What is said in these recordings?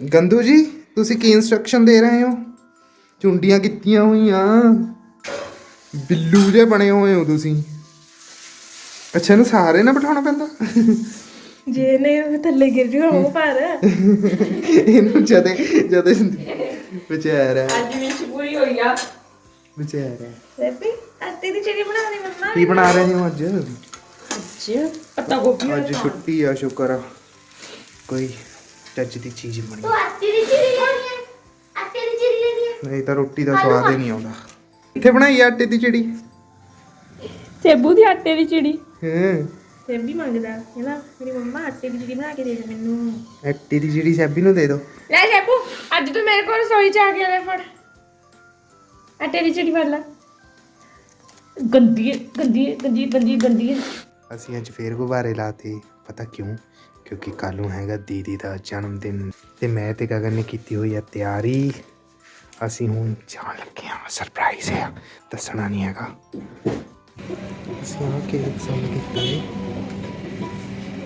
ਗੰਦੂ ਜੀ ਤੁਸੀਂ ਕੀ ਇਨਸਟਰਕਸ਼ਨ ਦੇ ਰਹੇ ਹੋ? ਚੁੰਡੀਆਂ ਕੀਤੀਆਂ ਹੋਈਆਂ। ਬਿੱਲੂ ਜੇ ਬਣੇ ਹੋਏ ਹੋ ਤੁਸੀਂ। ਅੱਛਾ ਇਹਨੂੰ ਸਾਰੇ ਨਾ ਬਿਠਾਉਣਾ ਪੈਂਦਾ? ਜੇ ਨੇ ਥੱਲੇ ਗਿਰ ਜੂਗਾ ਉਹ ਪਰ ਇਹਨੂੰ ਜਦੇ ਜਦੇ ਵਿਚਾਰਾ ਅੱਜ ਵਿੱਚ ਪੂਰੀ ਹੋਈ ਆ। ਵਿਚਾਰਾ ਰੈਪੀ ਆਟੇ ਦੀ ਚਿੜੀ ਬਣਾ ਲਈ ਮੰਮਾ। ਕੀ ਬਣਾ ਰਹੇ ਹੋ ਅੱਜ? ਅੱਜ ਪੱਤਾ ਗੋਭੀ ਅੱਜ ਛੁੱਟੀ ਆ ਸ਼ੁਕਰ ਆ। ਕੋਈ ਚੱਜ ਦੀ ਚੀਜ਼ ਬਣੀ। ਆਟੇ ਦੀ ਚਿੜੀ ਲੈਣੀ ਹੈ। ਆਟੇ ਦੀ ਚਿੜੀ ਲੈਣੀ ਹੈ। ਨਹੀਂ ਤਾਂ ਰੋਟੀ ਦਾ ਸਵਾਦ ਹੀ ਨਹੀਂ ਆਉਂਦਾ। ਕਿੱਥੇ ਬਣਾਈ ਆ ਆਟੇ ਦੀ ਚਿੜੀ? ਸੇਬੂ ਦੀ ਆਟੇ ਦੀ ਚਿੜੀ। ਹਾਂ। ਤੇ ਵੀ ਮੰਗਦਾ। ਕਹਿੰਦਾ ਮੇਰੀ ਮੰਮਾ ਆਟੇ ਦੀ ਚਿੜੀ ਬਣਾ ਕੇ ਦੇ ਦੇ ਮੈਨੂੰ। ਆਟੇ ਦੀ ਚਿੜੀ ਸੈਬੀ ਨੂੰ ਦੇ ਦਿਓ ਲੈ ਸੇਬੂ ਅੱਜ ਤੂੰ ਮੇਰੇ ਕੋਲ ਰਸੋਈ ਚ ਆ ਗਿਆ ਲੈ ਫੜ। ਆਟੇ ਦੀ ਚਿੜੀ ਫੜ ਲੈ। ਗੰਦੀ ਹੈ ਗੰਦੀ ਹੈ ਗੰਦੀ ਗੰਦੀ ਗੰਦੀ ਹੈ। ਅਸੀਂ ਅੱਜ ਫੇਰ ਗੁਬਾਰੇ ਲਾਤੇ। ਪਤਾ ਕਿਉਂ? ਕਿਉਂਕਿ ਕੱਲ ਨੂੰ ਹੈਗਾ ਦੀਦੀ ਦਾ ਜਨਮ ਦਿਨ ਤੇ ਮੈਂ ਤੇ ਗਗਨ ਨੇ ਕੀਤੀ ਹੋਈ ਆ ਤਿਆਰੀ। ਅਸੀਂ ਹੁਣ ਜਾਣ ਲੱਗੇ ਹਾਂ। ਸਰਪ੍ਰਾਈਜ਼ ਹੈ ਦੱਸਣਾ ਨਹੀਂ ਹੈਗਾ। ਅਸੀਂ ਆ ਕੇ ਪਸੰਦ ਕੀਤਾ ਹੈ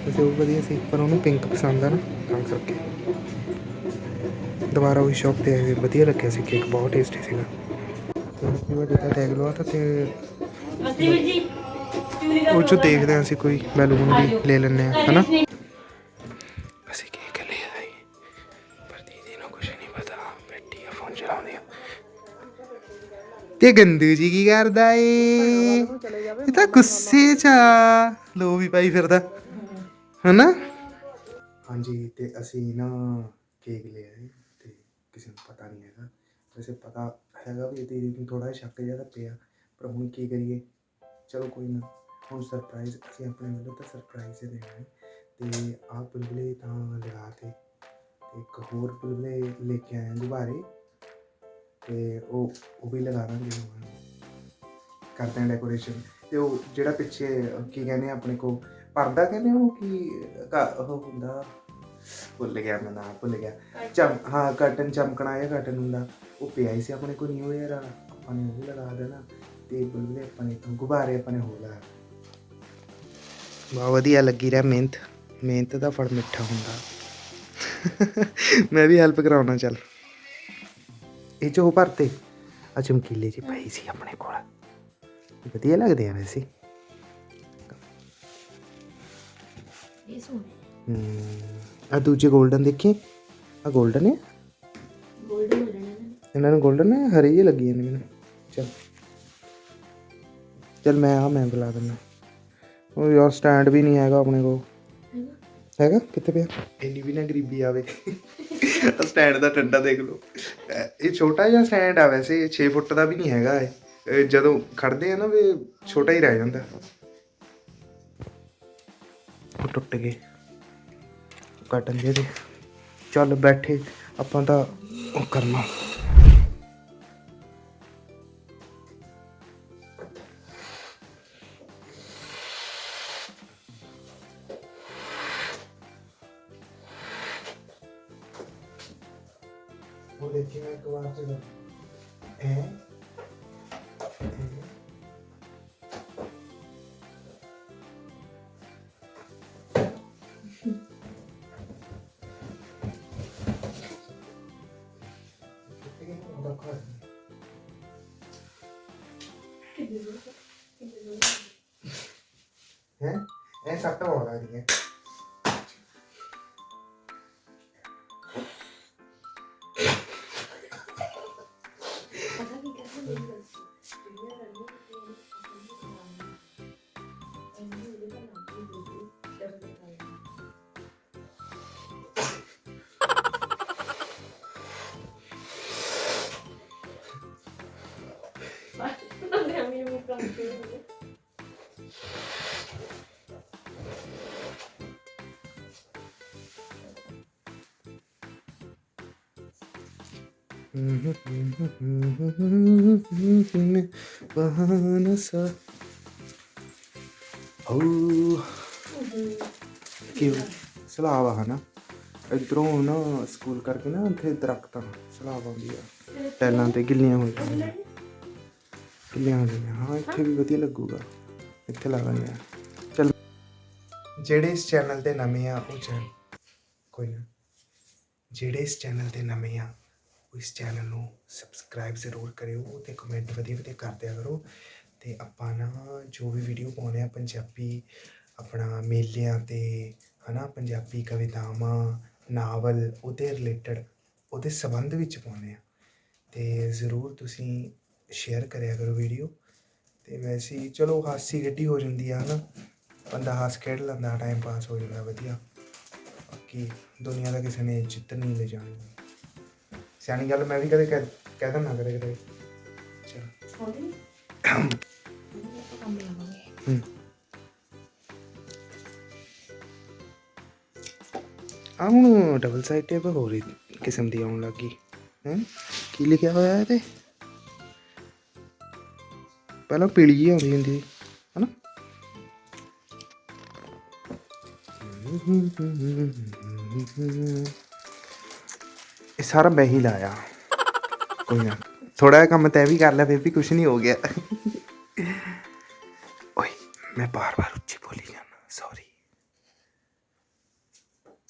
ਵੈਸੇ ਉਹ ਵਧੀਆ ਸੀ ਪਰ ਉਹਨੂੰ ਪਿੰਕ ਪਸੰਦ ਆ ਨਾ। ਤਾਂ ਕਰਕੇ। ਦੁਬਾਰਾ ਉਹ ਸ਼ਾਪ ਤੇ ਆਏ ਵਧੀਆ ਲੱਗਿਆ ਸੀ ਕੇਕ ਬਹੁਤ ਟੇਸਟੀ ਸੀਗਾ। ਤੇ ਉਹ ਦਾ ਟੈਗ ਲਵਾਤਾ ਤੇ ਅਸੀਂ ਉਹ ਚੋਂ ਦੇਖਦੇ ਹਾਂ ਅਸੀਂ ਕੋਈ ਬੈਲੂਨ ਵੀ ਲੈ ਲੈਣੇ ਆ ਹਨਾ? ਤੇ ਗੰਦੂ ਜੀ ਕੀ ਕਰਦਾ ਏ? ਇਹ ਤਾਂ ਗੁੱਸੇ ਚ ਆ। ਲੋ ਵੀ ਪਾਈ ਫਿਰਦਾ। ਹਨਾ? ਹਾਂਜੀ, ਤੇ ਅਸੀਂ ਨਾ ਕੇਕ ਲੈ ਆਏ ਤੇ ਕਿਸੇ ਨੂੰ ਪਤਾ ਨਹੀਂ ਹੈਗਾ। ਵੈਸੇ ਪਤਾ ਹੈਗਾ ਵੀ ਦੀਦੀ ਨੂੰ ਥੋੜਾ ਸ਼ੱਕ ਜਿਹਾ ਤਾਂ ਪਿਆ, ਪਰ ਹੁਣ ਕੀ ਕਰੀਏ? ਚਲੋ ਕੋਈ ਨਾ, ਹੁਣ ਸਰਪ੍ਰਾਈਜ਼ ਅਸੀਂ ਆਪਣੇ ਵੱਲੋਂ ਤਾਂ ਸਰਪ੍ਰਾਈਜ਼ ਹੀ ਦੇਣਾ ਹੈ ਤੇ ਆਹ ਬੁਲਬੁਲੇ ਤਾਂ ਲਗਾ ਤੇ ਤੇ ਇੱਕ ਹੋਰ ਬੁਲਬੁਲੇ ਲੈ ਕੇ ਆਏ ਹਾਂ ਗੁਬਾਰੇ ਤੇ ਉਹ ਉਹ ਵੀ ਲਗਾ ਦਾਂਗੇ ਕਰਦੇ ਹਾਂ ਡੈਕੋਰੇਸ਼ਨ ਤੇ ਉਹ ਜਿਹੜਾ ਪਿੱਛੇ ਕੀ ਕਹਿੰਦੇ ਆ ਆਪਣੇ ਕੋ ਪਰਦਾ ਕਹਿੰਦੇ ਆ ਉਹ ਕੀ ਕ- ਉਹ ਹੁੰਦਾ ਭੁੱਲ ਗਿਆ ਮੈਂ ਨਾਮ ਭੁੱਲ ਗਿਆ। ਚਮ ਹਾਂ ਕਰਟਨ ਚਮਕਣਾ ਹੈ ਕਰਟਨ ਹੁੰਦਾ ਉਹ ਪਿਆ ਹੀ ਸੀ ਆਪਣੇ ਕੋ ਨਿਊ ਇਅਰ ਵਾਲਾ। ਆਪਾਂ ਨੇ ਉਹ ਵੀ ਲਗਾ ਦੇਣਾ। ਤੇ ਬੁਲਬੁਲੇ ਆਪਾਂ ਨੇ ਤੋਂ ਗੁਬਾਰੇ ਆਪਾਂ ਨੇ ਹੋਰ ਲਗਾ ਬਹੁਤ ਵਧੀਆ ਲੱਗੀ ਰਿਹਾ ਮਿਹਨਤ। ਮਿਹਨਤ ਦਾ ਫਲ ਮਿੱਠਾ ਹੁੰਦਾ। ਮੈਂ ਵੀ ਹੈਲਪ ਕਰਾਉਣਾ ਚੱਲ। ਇਹ ਚੋ ਭਰਤੇ ਆ ਚਮਕੀਲੇ ਜੀ ਪਈ ਸੀ ਆਪਣੇ ਕੋਲ। ਵਧੀਆ ਲੱਗਦੇ ਆ ਵੈਸੇ। ਇਹ ਸੋਹਣੇ ਆ ਦੂਜੇ 골ਡਨ ਦੇਖੀ ਆ 골ਡਨ ਹੈ ਗੋਲਡਨ ਹੋ ਜਾਣੇ ਨੇ। ਇਹਨਾਂ ਨੂੰ 골ਡਨ ਹੈ ਹਰੇ ਜਿਹੇ ਲੱਗੀ ਜਾਂਦੇ ਮੈਨੂੰ। ਚਲ। ਚਲ ਮੈਂ ਆ ਮੈਂ ਬੁਲਾ ਦਿੰਦਾ। ਉਹ ਯਾਰ ਸਟੈਂਡ ਵੀ ਨਹੀਂ ਹੈਗਾ ਆਪਣੇ ਕੋਲ। ਹੈਗਾ? ਕਿੱਥੇ ਪਿਆ? ਇੰਨੀ ਵੀ ਨਾ ਗਰੀਬੀ ਆਵੇ। ਸਟੈਂਡ ਦਾ ਟੰਡਾ ਦੇਖ ਲਓ। ਇਹ ਛੋਟਾ ਜਿਹਾ ਸਟੈਂਡ ਆ ਵੈਸੇ 6 ਫੁੱਟ ਦਾ ਵੀ ਨਹੀਂ ਹੈਗਾ ਇਹ। ਜਦੋਂ ਖੜਦੇ ਆ ਨਾ ਵੀ ਛੋਟਾ ਹੀ ਰਹਿ ਜਾਂਦਾ। ਉਹ ਟੁੱਟ ਗਏ। ਕੱਟਣ ਦੇ ਦੇ ਚੱਲ ਬੈਠੇ, ਆਪਾਂ ਤਾਂ ਉਹ ਕਰਨਾ। ਉਹ ਦੇਖੀ ਮੈਂ ਇੱਕ ਵਾਰ ਤੇ ਹੈ ਹੈ ਇਹ ਸੱਟ ਹੋ ਰਹੀ ਕਿ ਸਲਾਬ ਆ ਨਾ। ਇਧਰੋਂ ਨਾ ਸਕੂਲ ਕਰਕੇ ਨਾ, ਉੱਥੇ ਦਰਖਤਾਂ ਸਲਾਬ ਆਉਂਦੀ ਆ। ਟੈਲਾਂ ਤੇ ਗਿੱਲੀਆਂ ਹੋਈਆਂ। ਨੇ। ਗਿੱਲੀਆਂ ਹਾਂ, ਇੱਥੇ ਵੀ ਵਧੀਆ ਲੱਗੂਗਾ। ਇੱਥੇ ਲਾ ਦਿੰਦੇ ਆ ਚਲ। ਜਿਹੜੇ ਇਸ ਚੈਨਲ ਤੇ ਨਵੇਂ ਆ, ਉਹ ਚੈਨਲ ਕੋਈ ਨਾ। ਜਿਹੜੇ ਇਸ ਚੈਨਲ ਤੇ ਨਵੇਂ ਆ ਇਸ ਚੈਨਲ ਨੂੰ ਸਬਸਕ੍ਰਾਈਬ ਜ਼ਰੂਰ ਕਰਿਓ ਤੇ ਕਮੈਂਟ ਵਧੀਆ ਵਧੀਆ ਕਰ ਦਿਆ ਕਰੋ। ਤੇ ਆਪਾਂ ਨਾ ਜੋ ਵੀ ਵੀਡੀਓ ਪਾਉਂਦੇ ਆ, ਪੰਜਾਬੀ ਆਪਣਾ ਮੇਲਿਆਂ ਤੇ, ਹਨਾ, ਪੰਜਾਬੀ ਕਵਿਤਾਵਾਂ, ਨਾਵਲ, ਉਹਦੇ ਰਿਲੇਟਡ ਉਹਦੇ ਸੰਬੰਧ ਵਿੱਚ ਪਾਉਂਦੇ ਆ। ਤੇ ਜ਼ਰੂਰ ਤੁਸੀਂ ਸ਼ੇਅਰ ਕਰਿਆ ਕਰੋ ਵੀਡੀਓ ਤੇ ਵੈਸੇ ਹੀ ਚਲੋ ਹਾਸੀ ਗੱਡੀ ਹੋ ਜਾਂਦੀ ਆ ਹਨਾ? ਬੰਦਾ ਹੱਸ ਖੇਡ ਲੈਂਦਾ ਟਾਈਮ ਪਾਸ ਹੋ ਜਾਂਦਾ ਵਧੀਆ। ਬਾਕੀ ਦੁਨੀਆ ਦਾ ਕਿਸੇ ਨੇ ਇੱਜ਼ਤ ਨਹੀਂ ਲੈ ਜਾਣੀ। ਸਿਆਣੀ ਗੱਲ ਮੈਂ ਵੀ ਕਦੇ ਕਹਿ ਕਹਿ ਦਿੰਦਾ ਕਦੇ ਕਦੇ। ਚਲੋ। ਹੂੰ। ਆ ਹੁਣ ਡਬਲ ਸਾਈਡ ਟੇਪ ਹੋ ਰਹੀ ਕਿਸਮ ਦੀ ਆਉਣ ਲੱਗੀ ਹੈ? ਕੀ ਲਿਖਿਆ ਹੋਇਆ ਹੈ ਤੇ ਪਹਿਲਾਂ ਪੀਲੀ ਜਿਹੀ ਆਉਂਦੀ ਹੁੰਦੀ ਹਨਾ? ਇਹ ਸਾਰਾ ਮੈਂ ਹੀ ਲਾਇਆ। ਕੋਈ ਨਾ। ਥੋੜਾ ਜਿਹਾ ਕੰਮ ਤੈ ਵੀ ਕਰ ਲਿਆ ਫਿਰ ਵੀ ਕੁਝ ਨਹੀਂ ਹੋ ਗਿਆ। ਓਏ ਮੈਂ ਬਾਰ-ਬਾਰ ਉੱਚੀ ਬੋਲੀ ਜਾਣਾ ਸੌਰੀ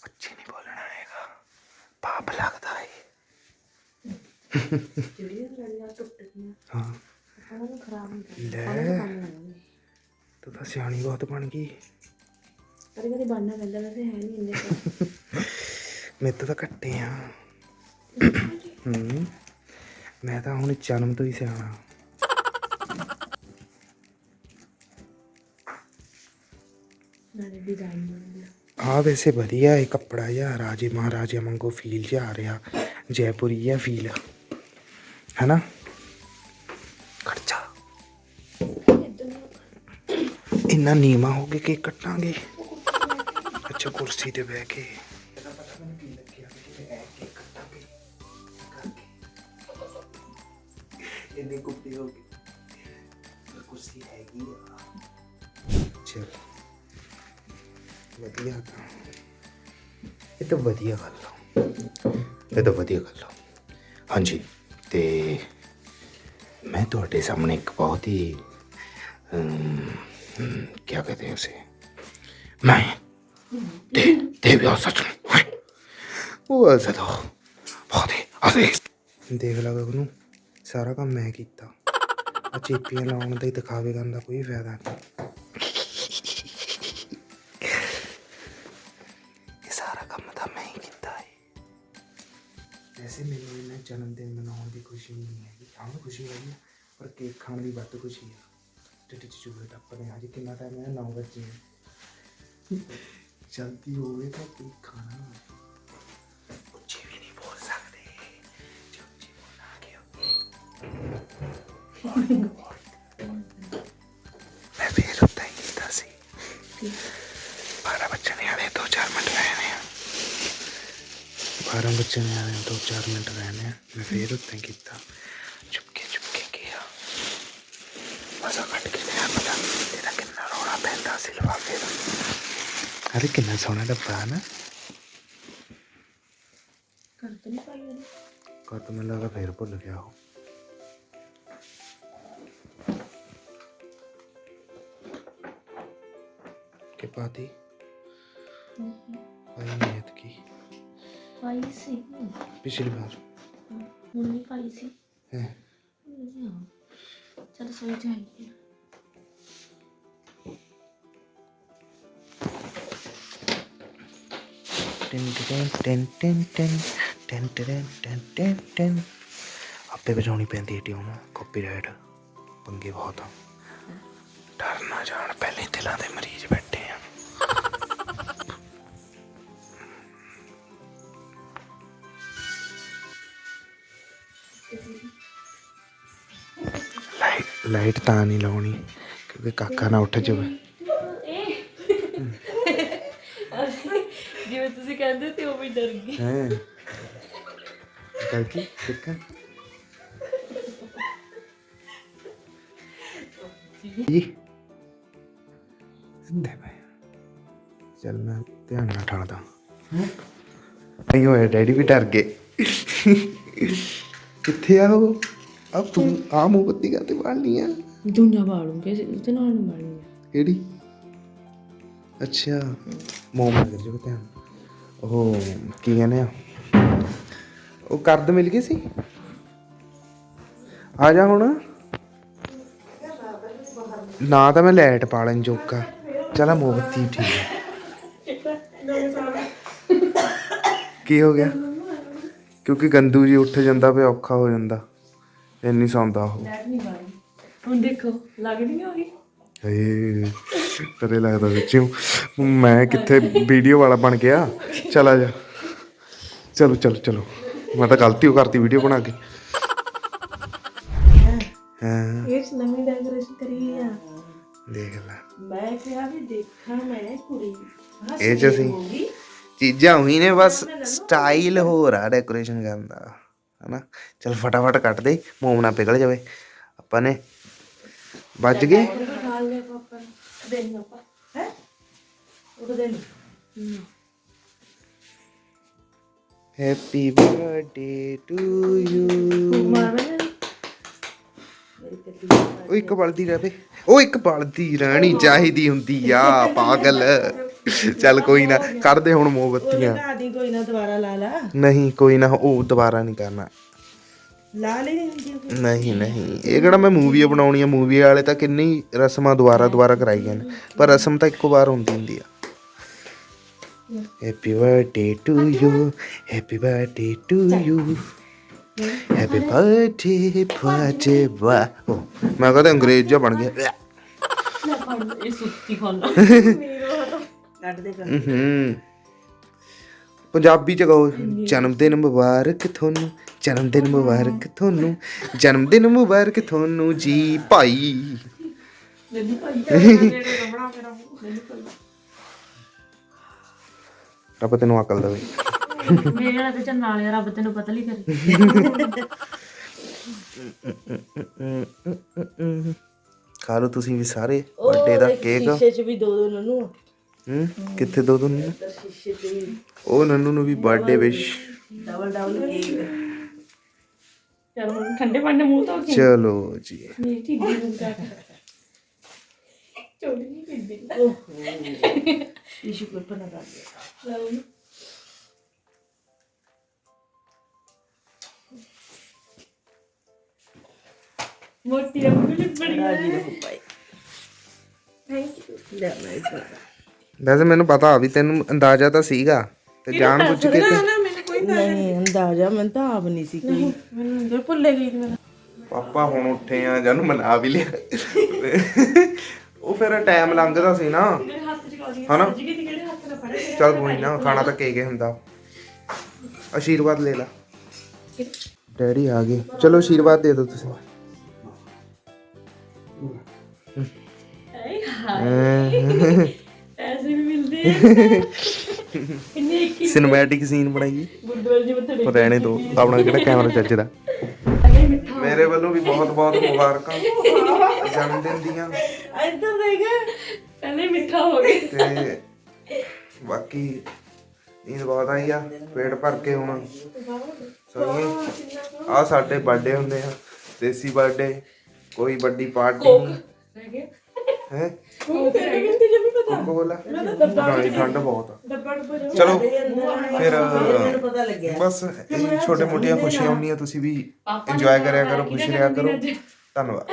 ਉੱਚੀ ਨਹੀਂ ਬੋਲਣਾ ਹੈਗਾ। ਪਾਪ ਲੱਗਦਾ ਹੈ ਹਾਂ। ਲੈ। ਤੂੰ ਤਾਂ ਸਿਆਣੀ ਬਹੁਤ ਬਣ ਗਈ। ਕਦੇ ਕਦੇ ਬਣਨਾ ਪੈਂਦਾ ਵੈਸੇ ਹੈ ਨਹੀਂ ਇੰਨੇ ਮੇਰੇ ਤੋਂ ਤਾਂ ਘੱਟੇ ਆ। ਹੂੰ। ਮੈਂ ਤਾਂ ਹੁਣ ਜਨਮ ਤੋਂ ਹੀ ਸਿਆਣਾ। ਨਾਲੇ ਡਿਜ਼ਾਈਨ ਬਣਦੇ ਆ। ਵੈਸੇ ਵਧੀਆ ਇਹ ਕੱਪੜਾ ਜਿਹਾ ਰਾਜੇ ਮਹਾਰਾਜੇ ਵਾਂਗੂ ਫੀਲ ਜਿਹਾ ਆ ਰਿਹਾ। ਜੈਪੁਰੀ ਜਿਹਾ ਫੀਲ ਹੈਨਾ? ਇੰਨਾ ਨੀਵਾ ਹੋ ਕੇ ਕੇਕ ਕੱਟਾਂਗੇ। ਅੱਛਾ ਕੁਰਸੀ ਤੇ ਬਹਿ ਕੇ। ਇੰਨੇ ਗੁੱਪੀ ਹੋ ਗਈ। ਕੁਰਸੀ ਹੈਗੀ ਆ। ਚਲ ਵਧੀਆ ਤਾਂ। ਇਹ ਤਾਂ ਵਧੀਆ ਗੱਲ ਆ। ਇਹ ਤਾਂ ਵਧੀਆ ਗੱਲ ਆ। ਹਾਂਜੀ ਤੇ ਮੈਂ ਤੁਹਾਡੇ ਸਾਹਮਣੇ ਇੱਕ ਬਹੁਤ ਹੀ ਕੀ ਕਹਦੇ ਉਸੇ ਮੈਂ ਦੇ ਦੇਵੀ ਆ ਸੱਚ ਉਹ ਅਸਦੋ ਬਹੁਤੇ ਅਸੇ ਦੇਖ ਲਗਾ ਉਹਨੂੰ ਸਾਰਾ ਕੰਮ ਮੈਂ ਕੀਤਾ ਆ ਚੀਪੀਆਂ ਲਾਉਣ ਦਾ ਹੀ ਦਿਖਾਵੇ ਕਰਨ ਦਾ ਕੋਈ ਫਾਇਦਾ ਨਹੀਂ ਇਹ ਸਾਰਾ ਕੰਮ ਤਾਂ ਮੈਂ ਹੀ ਕੀਤਾ ਹੈ ਐਸੇ ਮੈਨੂੰ ਇਹਨਾਂ ਜਨਮ ਦਿਨ ਮਨਾਉਣ ਦੀ ਖੁਸ਼ੀ ਨਹੀਂ ਹੈਗੀ ਹਾਂ ਖੁਸ਼ੀ ਹੈਗੀ ਪਰ ਕੇਕ ਖਾਣ ਦੀ ਵੱਧ ਖੁਸ਼ੀ ਹੈ ਢਿੱਡ ਚੂਹੇ ਟੱਪਦੇ ਹਜੇ ਕਿੰਨਾ ਟਾਈਮ ਹੈ 9 ਵਜੇ। ਜਲਦੀ ਹੋਵੇ ਤਾਂ ਕੇਕ ਖਾਣਾ? ਉੱਚੀ ਵੀ ਨਹੀਂ ਬੋਲ ਸਕਦੇ। ਜੇ ਉੱਚੀ ਬੋਲਣਾ ਆ ਗਿਆ ਮੈਂ ਫੇਰ ਉੱਤਾ ਹੀ ਕੀਤਾ ਸੀ। ਬਾਰਾਂ ਬੱਚਣੇ ਵਾਲੇ, ਦੋ ਚਾਰ ਮਿੰਟ ਰਹਿਣੇ ਆ। ਬਾਰਾਂ ਬੱਚਣੇ ਵਾਲੇ, ਦੋ ਚਾਰ ਮਿੰਟ ਰਹਿਣੇ ਆ। ਮੈਂ ਫੇਰ ਉੱਤੇ ਹੀ ਕੀਤਾ। ਚੁਪਕੇ ਚੁਪਕੇ ਗਿਆ। ਮਜ਼ਾ ਕੱਟ सिलवा के अरे कि सोना डब्बा है ना कर तो नहीं पाई कर तो मैं लगा फिर भुल गया हो के पाती पाई नहीं नियत की पाई से पिछली बार मुन्नी पाई से है चलो सो जाएगी ਆਪੇ ਵਜਾਉਣੀ ਪੈਂਦੀ ਹੈ ਟਿਊਨ ਕਾਪੀਰਾਈਟ ਪੰਗੇ ਬਹੁਤ ਆ ਡਰ ਨਾ ਜਾਣ ਪਹਿਲੇ ਦਿਲਾਂ ਦੇ ਮਰੀਜ਼ ਬੈਠੇ ਆ ਲਾਈਟ ਲਾਈਟ ਤਾਂ ਨਹੀਂ ਲਾਉਣੀ ਕਿਉਂਕਿ ਕਾਕਾ ਨਾ ਉੱਠ ਜਾਵੇ ਜਿਵੇਂ ਤੁਸੀਂ ਕਹਿੰਦੇ ਤੇ ਉਹ ਵੀ ਡਰ ਗਈ। ਹੈ। ਕਰਕੇ ਦੇਖਾਂ ਜੀ। ਦੇ ਭਾਈ ਚੱਲ ਮੈਂ ਧਿਆਨ ਨਾਲ ਠਾਲਦਾ ਨਹੀਂ ਹੋਇਆ ਡੈਡੀ ਵੀ ਡਰ ਗਏ। ਕਿੱਥੇ ਆ ਉਹ? ਆ ਤੂੰ ਆ ਮੋਮਬੱਤੀ ਕਾਤੇ ਬਾਲਣੀ ਆ ਦੁਨੀਆ ਬਾਲੂਗੇ ਉਹਦੇ ਨਾਲ ਨਹੀਂ ਬਾਲੂਗੇ ਕਿਹੜੀ? ਅੱਛਾ ਮੋਮ ਲੱਗ ਜਾ ਧਿਆਨ। ਉਹ ਕੀ ਕਹਿੰਦੇ ਆ? ਉਹ ਕਰਦ ਮਿਲ ਗਈ ਸੀ? ਆ ਜਾ ਹੁਣ। ਨਾ ਤਾਂ ਮੈਂ ਲਾਈਟ ਪਾ ਲੈਣ ਜੋਗਾ। ਚਲਾ ਮੋਮਬੱਤੀ ਠੀਕ ਹੈ ਕੀ ਹੋ ਗਿਆ? ਕਿਉਂਕਿ ਗੰਦੂ ਜੀ ਉੱਠ ਜਾਂਦਾ ਪਿਆ ਔਖਾ ਹੋ ਜਾਂਦਾ। ਇੰਨੀ ਸੌਂਦਾ ਉਹ। ਹੁਣ ਦੇਖੋ ਲੱਗਦੀ ਨਹੀਂ ਹੋਗੀ ਹਏ। ਤੇਰੇ ਲੱਗਦਾ ਵਿੱਚੋਂ ਮੈਂ ਕਿੱਥੇ ਵੀਡੀਓ ਵਾਲਾ ਬਣ ਗਿਆ। ਚਲਾ ਜਾ। ਚਲੋ ਚਲੋ ਚਲੋ। ਮੈਂ ਤਾਂ ਗਲਤੀ ਹੋ ਕਰਤੀ ਵੀਡੀਓ ਬਣਾ ਕੇ। ਹਾਂ। ਇਹ ਨਵੀਂ ਡੈਕੋਰੇਸ਼ਨ ਕਰੀ ਆ। ਦੇਖ ਲੈ। ਮੈਂ ਕਿਹਾ ਵੀ ਦੇਖਾਂ ਮੈਂ ਕੁੜੀ। ਇਹ ਚ ਚੀਜ਼ਾਂ ਉਹੀ ਨੇ ਬਸ ਸਟਾਈਲ ਹੋ ਰਹਾ ਡੈਕੋਰੇਸ਼ਨ ਕਰਨ ਦਾ। ਹਨਾ? ਚਲ ਫਟਾਫਟ ਕੱਟ ਦੇ। ਮੋਮ ਨਾ ਪਿਘਲ ਜਾਵੇ। ਆਪਾਂ ਨੇ ਵੱਜ ਗਏ। ਪਾਪਾ ਦੇ ਨਾ। ਪਾਪਾ ਹੈ ਉਹ ਦੇ ਨਾ? ਹੈਪੀ ਬਰਥਡੇ ਟੂ ਯੂ ਉਹ ਇੱਕ ਬਲਦੀ ਰਹੇ ਉਹ ਇੱਕ ਬਲਦੀ ਰਹਿਣੀ ਚਾਹੀਦੀ ਹੁੰਦੀ ਆ ਪਾਗਲ। ਚੱਲ ਕੋਈ ਨਾ ਕਰਦੇ ਹੁਣ ਮੋਮਬੱਤੀਆਂ। ਕੋਈ ਨਾ ਦੁਬਾਰਾ ਲਾ ਲਾ। ਨਹੀਂ ਕੋਈ ਨਾ ਉਹ ਦੁਬਾਰਾ ਨਹੀਂ ਕਰਨਾ। ਲਾ ਲਈ ਨਹੀਂ ਹੁੰਦੀ ਨਹੀਂ ਨਹੀਂ। ਇਹ ਕਿਹੜਾ ਮੈਂ ਮੂਵੀ ਬਣਾਉਣੀ ਆ ਮੂਵੀ ਵਾਲੇ ਤਾਂ ਕਿੰਨੀ ਰਸਮਾਂ ਦੁਬਾਰਾ ਦੁਬਾਰਾ ਕਰਾਈਆਂ ਨੇ। ਪਰ ਰਸਮ ਤਾਂ ਇੱਕੋ ਵਾਰ ਹੁੰਦੀ ਹੁੰਦੀ ਆ। Happy birthday to you happy birthday to you happy birthday birthday ਵਾ ਉਹ ਮੈਂ ਕਹਿੰਦਾ ਅੰਗਰੇਜ਼ ਜਿਹਾ ਬਣ ਗਿਆ। ਇਹ ਸੁੱਤੀ ਹੁਣ। ਕੱਢ ਦੇ ਕਰ ਹੂੰ। ਪੰਜਾਬੀ ਚ ਕਹੋ ਜਨਮ ਦਿਨ ਮੁਬਾਰਕ ਤੁਹਾਨੂੰ। ਜਨਮ ਦਿਨ ਮੁਬਾਰਕ ਤੁਹਾਨੂੰ ਜਨਮ ਦਿਨ ਮੁਬਾਰਕ ਤੁਹਾਨੂੰ ਜੀ ਭਾਈ। ਮੇਰਾ ਰੱਬ ਤੈਨੂੰ ਅਕਲ ਦੇਵੇ। ਮੇਰੇ ਨਾਲ ਤੇ ਚੰਨ ਨਾਲ ਰੱਬ ਤੈਨੂੰ ਪਤਾ ਲਈ ਕਰੀ ਖਾ ਲਓ ਤੁਸੀਂ ਵੀ ਸਾਰੇ ਬਰਥਡੇ ਦਾ ਕੇਕ ਸ਼ੀਸ਼ੇ 'ਚ ਵੀ ਦੋ ਦੋ ਨੰਨੂ ਹੂੰ ਕਿੱਥੇ ਦੋ ਦੋ ਨੂੰ ਸ਼ੀਸ਼ੇ 'ਚ ਵੀ। ਉਹ ਨੰਨੂ ਨੂੰ ਵੀ birthday wish double double cake ਚਲ ਹੁਣ ਠੰਡੇ ਪਾਣੀ ਨਾਲ ਮੂੰਹ ਧੋ ਕੇ। ਚਲੋ ਜੀ। ਮੇਰੀ ਢਿੱਡੀ ਨੂੰ। ਨਹੀਂ ਦੇ ਮੋਟੀ ਰੰਗ ਬੜੀ ਭਾਈ ਥੈਂਕ ਯੂ ਲੈ ਮੈਂ ਵੈਸੇ ਮੈਨੂੰ ਪਤਾ ਵੀ ਤੈਨੂੰ ਅੰਦਾਜ਼ਾ ਤਾਂ ਸੀਗਾ ਤੇ ਜਾਣ ਬੁੱਝ ਕੇ ਤੇ ਮੈਨੂੰ ਕੋਈ ਨਹੀਂ ਅੰਦਾਜ਼ਾ ਮੈਂ ਤਾਂ ਆਪ ਨਹੀਂ ਸੀ ਕੋਈ। ਮੈਨੂੰ ਤਾਂ ਭੁੱਲੇ ਗਈ ਮੈਂ ਪਾਪਾ ਹੁਣ ਉੱਠੇ ਆ ਜਾਨੂੰ ਮਨਾ ਵੀ ਲਿਆ। ਉਹ ਫਿਰ ਟਾਈਮ ਲੰਘਦਾ ਸੀ ਨਾ। ਮੇਰੇ ਹੱਥ 'ਚ ਕਾਦੀ ਹਨਾ? ਜੀ ਕਿ ਕਿਹੜੇ ਹੱਥ ਨਾਲ ਫੜੇ ਚਲ ਕੋਈ ਨਾ ਖਾਣਾ ਤਾਂ ਕੇ ਕੇ ਹੁੰਦਾ। ਆਸ਼ੀਰਵਾਦ ਲੈ ਲਾ। ਡੈਡੀ ਆ ਗਏ। ਚਲੋ ਆਸ਼ੀਰਵਾਦ ਦੇ ਦਿਓ ਤੁਸੀਂ। ਹਾਏ ਪੈਸੇ ਵੀ ਮਿਲਦੇ ਆ। ਸਿਨੇਮੈਟਿਕ ਸੀਨ ਬਣਾਈਏ ਗੁਰਦੁਆਰੇ ਜੀ ਮੱਥੇ ਪਰ ਰਹਿਣੇ ਦੋ ਆਪਣਾ ਕਿਹੜਾ ਕੈਮਰਾ ਚੱਜਦਾ ਟੇਕੇ ਮੇਰੇ ਵੱਲੋਂ ਵੀ ਬਹੁਤ ਬਹੁਤ ਮੁਬਾਰਕਾਂ। ਜਨਮ ਦਿਨ ਦੀਆਂ ਇੱਧਰ ਦੇਖ ਪਹਿਲੇ ਮਿੱਠਾ ਹੋ ਗਿਆ। ਤੇ ਬਾਕੀ ਨੀਂਦ ਬਹੁਤ ਆਈ ਆ ਪੇਟ ਭਰ ਕੇ ਹੁਣ। ਸੋਈਏ ਆ ਸਾਡੇ ਬਰਥਡੇ ਹੁੰਦੇ ਆ ਦੇਸੀ ਬਰਥਡੇ ਕੋਈ ਵੱਡੀ ਪਾਰਟੀ ਨਹੀਂ ਰਹਿ ਹੈ ਉਹ ਤੇਰੇ ਕਿੰਨੇ ਜਮੀ ਪਤਾ ਕੋਲਾ ਨਹੀਂ ਠੰਡ ਬਹੁਤ ਆ। ਡੱਬਾ ਡੱਬਾ ਜੋ ਚਲੋ ਫਿਰ ਮੈਨੂੰ ਪਤਾ ਲੱਗਿਆ। ਬਸ ਇਹ ਛੋਟੇ ਮੋਟੀਆਂ ਖੁਸ਼ੀਆਂ ਹੁੰਦੀਆਂ ਤੁਸੀਂ ਵੀ ਇੰਜੋਏ ਕਰਿਆ ਕਰੋ ਖੁਸ਼ ਰਿਹਾ ਕਰੋ। ਧੰਨਵਾਦ।